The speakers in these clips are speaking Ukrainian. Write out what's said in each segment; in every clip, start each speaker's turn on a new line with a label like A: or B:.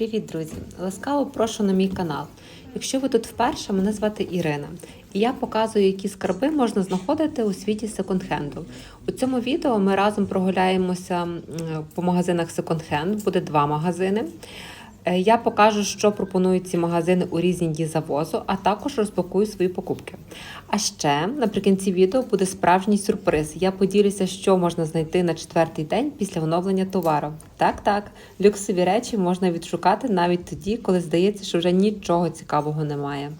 A: Привіт, друзі! Ласкаво прошу на мій канал. Якщо ви тут вперше, мене звати Ірина, і я показую, які скарби можна знаходити у світі секонд-хенду. У цьому відео ми разом прогуляємося по магазинах секонд-хенд, буде два магазини. Е, Я покажу, що пропонують ці магазини у різні дні завозу, а також розпакую свої покупки. А ще наприкінці відео буде справжній сюрприз. Я поділюся, що можна знайти на четвертий день після оновлення товару. Так, так, люксові речі можна відшукати навіть тоді, коли здається, що вже нічого цікавого немає.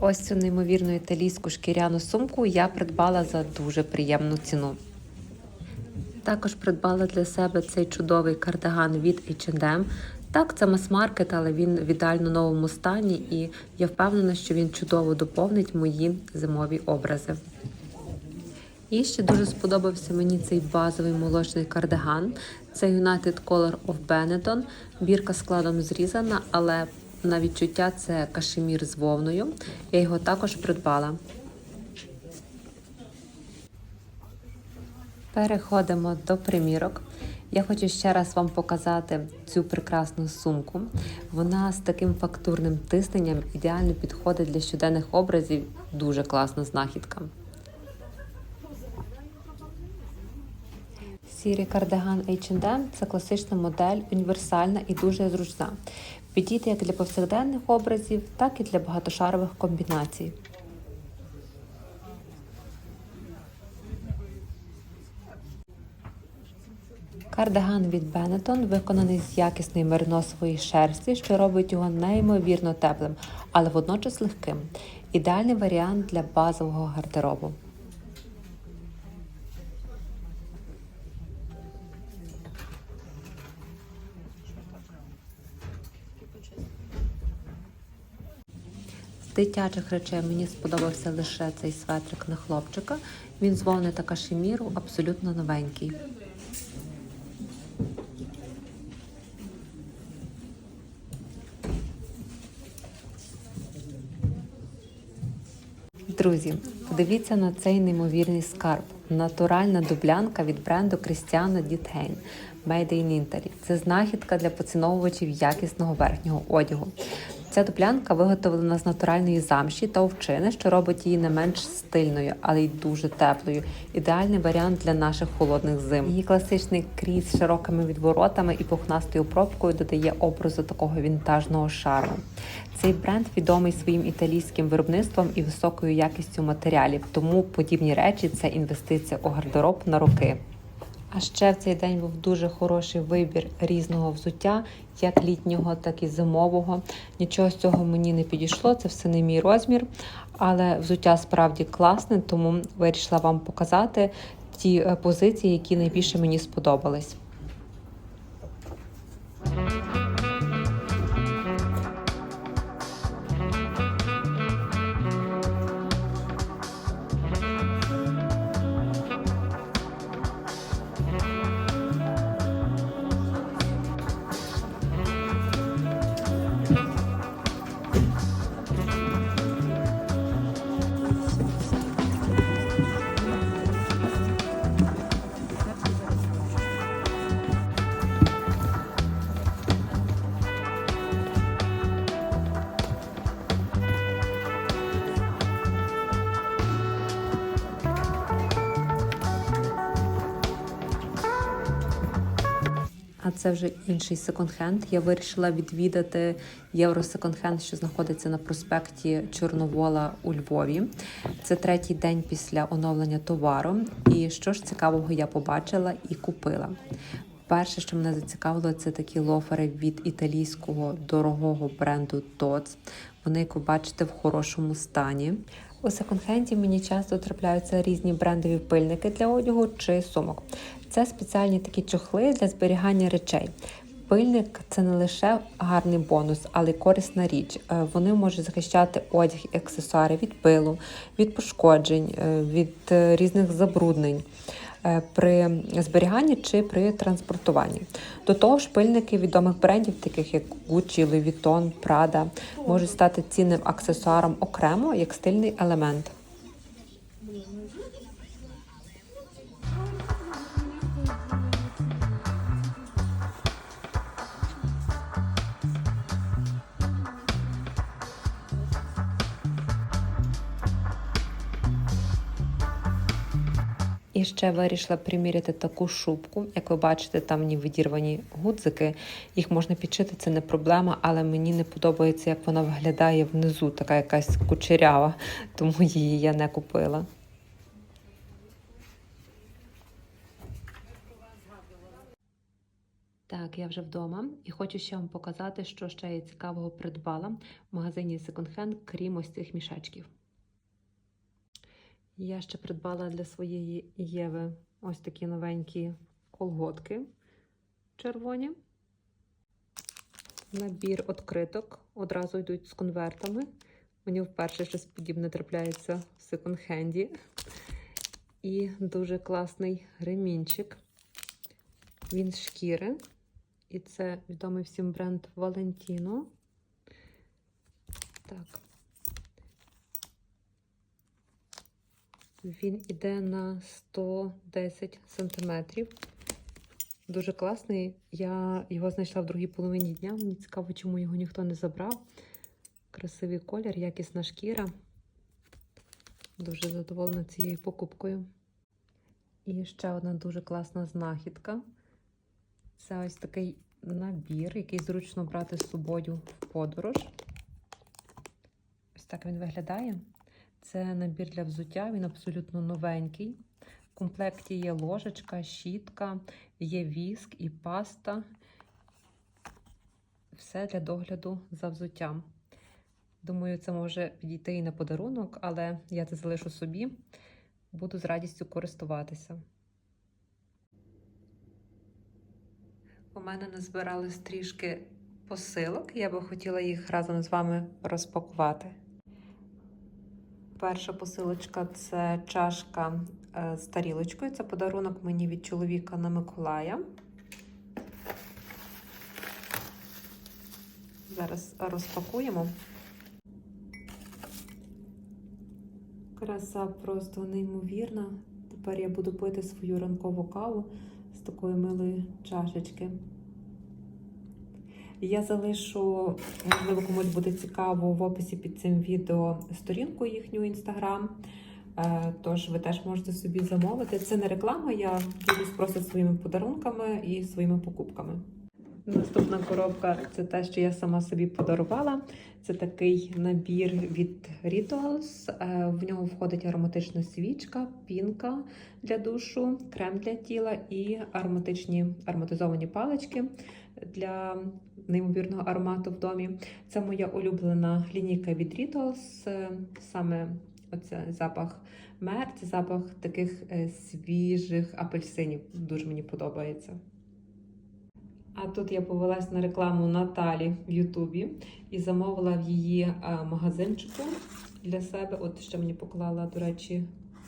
A: Ось цю неймовірну італійську шкіряну сумку я придбала за дуже приємну ціну. Також придбала для себе цей чудовий кардиган від H&M. Так, це мас-маркет, але він в ідеально новому стані, і я впевнена, що він чудово доповнить мої зимові образи. І ще дуже сподобався мені цей базовий молочний кардиган. Це United Color of Benetton. Бірка складом зрізана, але на відчуття це кашемір з вовною. Я його також придбала. Переходимо до примірок. Я хочу ще раз вам показати цю прекрасну сумку. Вона з таким фактурним тисненням ідеально підходить для щоденних образів. Дуже класна знахідка. Сірий кардиган H&M – це класична модель, універсальна і дуже зручна. Підійде як для повсякденних образів, так і для багатошарових комбінацій. Кардиган від Benetton виконаний з якісної мериносової шерсті, що робить його неймовірно теплим, але водночас легким. Ідеальний варіант для базового гардеробу. З дитячих речей мені сподобався лише цей светрик на хлопчика. Він з вовни та кашеміру абсолютно новенький. Друзі, подивіться на цей неймовірний скарб. Натуральна дублянка від бренду Крістіана Ditaine Made in Italy. Це знахідка для поціновувачів якісного верхнього одягу. Ця дуплянка виготовлена з натуральної замші та овчини, що робить її не менш стильною, але й дуже теплою. Ідеальний варіант для наших холодних зим. Її класичний кріс з широкими відворотами і пухнастою пробкою додає образу такого вінтажного шарму. Цей бренд відомий своїм італійським виробництвом і високою якістю матеріалів, тому подібні речі це інвестиція у гардероб на роки. А ще в цей день був дуже хороший вибір різного взуття, як літнього, так і зимового. Нічого з цього мені не підійшло, це все не мій розмір. Але взуття справді класне, тому вирішила вам показати ті е, позиції, які найбільше мені сподобались. Це вже інший секонд-хенд. Я вирішила відвідати євро секонд-хенд, що знаходиться на проспекті Чорновола у Львові. Це третій день після оновлення товару. І що ж цікавого я побачила і купила. Перше, що мене зацікавило, це такі лофери від італійського дорогого бренду TOTS. Вони, як ви бачите, в хорошому стані. У секонд-хенді мені часто трапляються різні брендові пильники для одягу чи сумок. Це спеціальні такі чохли для зберігання речей. Пильник це не лише гарний бонус, але й корисна річ. Е, Вони можуть захищати одяг і аксесуари від пилу, від пошкоджень, е, від е, різних забруднень при зберіганні чи при транспортуванні. До того ж, пильники відомих брендів, таких як Gucci, Louis Vuitton, Prada, можуть стати цінним аксесуаром окремо як стильний елемент. І ще вирішила приміряти таку шубку. Як ви бачите, там ні відірвані гудзики. Їх можна підшити, це не проблема, але мені не подобається, як вона виглядає внизу, така якась кучерява, тому її я не купила. Так, я вже вдома і хочу ще вам показати, що ще я цікавого придбала в магазині Second Hand, крім ось цих мішечків. Я ще придбала для своєї Єви ось такі новенькі колготки червоні. Набір откриток одразу йдуть з конвертами. Мені вперше щось подібне трапляється в секонд-хенді. І дуже класний ремінчик. Він з шкіри. І це відомий всім бренд Valentino. Так. Він іде на 110 сантиметрів. Дуже класний. Я його знайшла в другій половині дня. Мені цікаво, чому його ніхто не забрав. Красивий колір, якісна шкіра. Дуже задоволена цією покупкою. І ще одна дуже класна знахідка. Це ось такий набір, який зручно брати з собою в подорож. Ось так він виглядає. Це набір для взуття, він абсолютно новенький. В комплекті є ложечка, щітка, є віск і паста. Все для догляду за взуттям. Думаю, це може підійти і на подарунок, але я це залишу собі. Буду з радістю користуватися. У мене назбирались трішки посилок. Я би хотіла їх разом з вами розпакувати. Перша посилочка це чашка е, з тарілочкою. Це подарунок мені від чоловіка на Миколая. Зараз розпакуємо. Краса просто неймовірна. Тепер я буду пити свою ранкову каву з такої милої чашечки. Я залишу, можливо, комусь буде цікаво в описі під цим відео сторінку їхню інстаграм. Тож ви теж можете собі замовити. Це не реклама, я ділюсь просто своїми подарунками і своїми покупками. Наступна коробка це те, що я сама собі подарувала. Це такий набір від Rituals. Е, В нього входить ароматична свічка, пінка для душу, крем для тіла і ароматичні ароматизовані палички для неймовірного аромату в домі. Це моя улюблена лінійка від Rituals. Е, Саме оце запах мер, це запах таких е, свіжих апельсинів. Дуже мені подобається. А тут я повелась на рекламу Наталі в Ютубі і замовила в її е, магазинчику для себе. От ще мені поклала, до речі,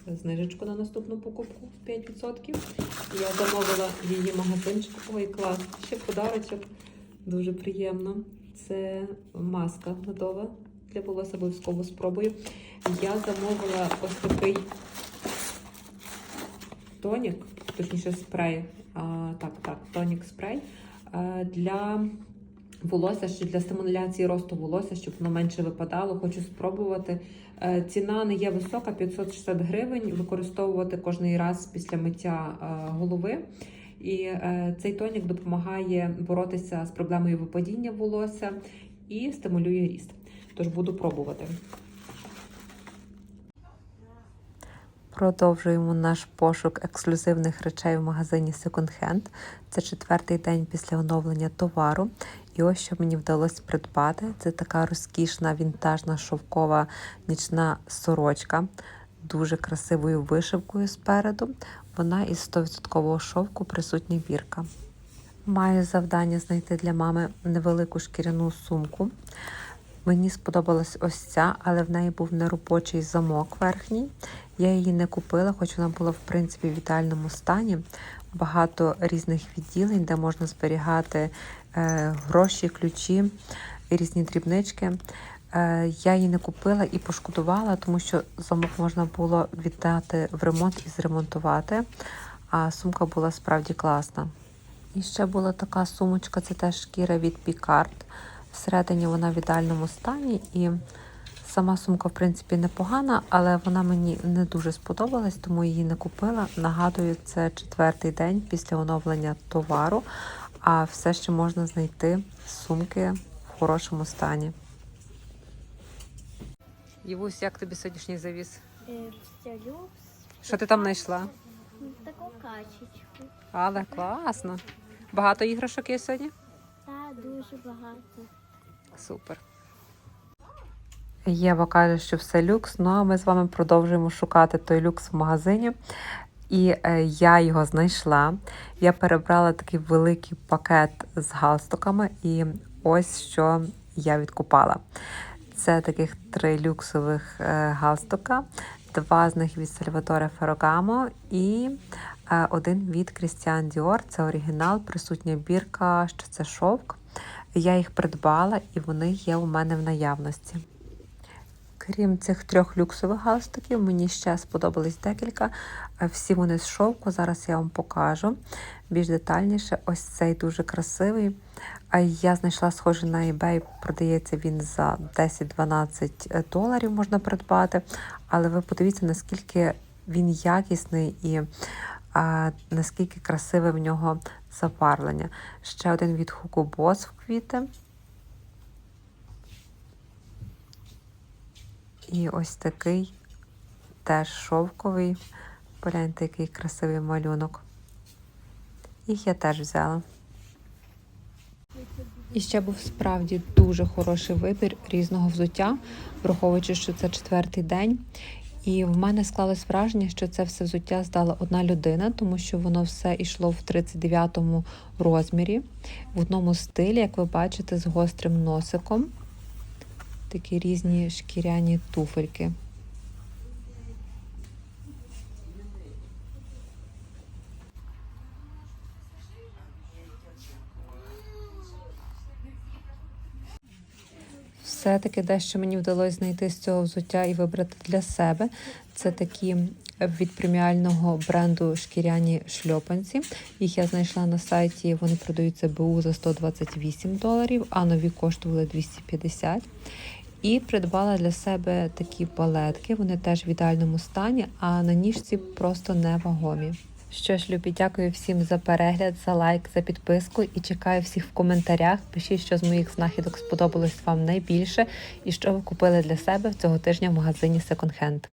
A: знижечку на наступну покупку в 5%. Я замовила її магазинчику. Ой, клас! Ще подарочок. Дуже приємно. Це маска медова для волосся, обов'язково спробую. Я замовила ось такий тонік, точніше спрей. А, так, так, тонік спрей для волосся, для стимуляції росту волосся, щоб воно менше випадало. Хочу спробувати. Е, Ціна не є висока, 560 гривень. Використовувати кожний раз після миття е, голови. І е, цей тонік допомагає боротися з проблемою випадіння волосся і стимулює ріст. Тож буду пробувати. Продовжуємо наш пошук ексклюзивних речей в магазині Second Hand. Це четвертий день після оновлення товару. І ось що мені вдалося придбати. Це така розкішна вінтажна шовкова нічна сорочка, дуже красивою вишивкою спереду. Вона із 100% шовку присутня бірка. Маю завдання знайти для мами невелику шкіряну сумку. Мені сподобалась ось ця, але в неї був неробочий замок верхній. Я її не купила, хоч вона була в принципі в ідеальному стані. Багато різних відділень, де можна зберігати гроші, ключі різні дрібнички. Е, я її не купила і пошкодувала, тому що замок можна було віддати в ремонт і зремонтувати. А сумка була справді класна. І ще була така сумочка, це теж шкіра від Picard. Всередині вона в ідеальному стані і Сама сумка, в принципі, непогана, але вона мені не дуже сподобалась, тому її не купила. Нагадую, це четвертий день після оновлення товару, а все ще можна знайти сумки в хорошому стані. Євусь, як тобі сьогоднішній завіз?
B: Е.
A: Що ти там знайшла?
B: Таку качечку.
A: Але класно. Багато іграшок є сьогодні?
B: Та дуже багато.
A: Супер. Єва каже, що все люкс, ну а ми з вами продовжуємо шукати той люкс в магазині. І е, я його знайшла. Я перебрала такий великий пакет з галстуками, і ось що я відкупала. Це таких три люксових е, галстука, два з них від Сальваторе Феррагамо і е, один від Christian Dior. Це оригінал, присутня бірка, що це шовк. Я їх придбала і вони є у мене в наявності. Крім цих трьох люксових галстуків, мені ще сподобались декілька. Е, Всі вони з шовку. Зараз я вам покажу більш детальніше. Ось цей дуже красивий. А я знайшла схожий на eBay, продається він за 10-12 доларів, можна придбати. Але ви подивіться, наскільки він якісний і а, наскільки красиве в нього запарлення. Ще один від Hugo Boss в квіти. І ось такий теж шовковий. Погляньте, який красивий малюнок. Їх я теж взяла. І ще був справді дуже хороший вибір різного взуття, враховуючи, що це четвертий день. І в мене склалось враження, що це все взуття здала одна людина, тому що воно все йшло в 39-му розмірі, в одному стилі, як ви бачите, з гострим носиком. Такі різні шкіряні туфельки. Все-таки дещо мені вдалося знайти з цього взуття і вибрати для себе. Це такі від преміального бренду шкіряні шльопанці. Їх я знайшла на сайті, вони продаються БУ за 128 доларів, а нові коштували 250. І придбала для себе такі палетки. Вони теж в ідеальному стані, а на ніжці просто невагомі. Що ж, любі, дякую всім за перегляд, за лайк, за підписку і чекаю всіх в коментарях. Пишіть, що з моїх знахідок сподобалось вам найбільше і що ви купили для себе цього тижня в магазині Second Hand.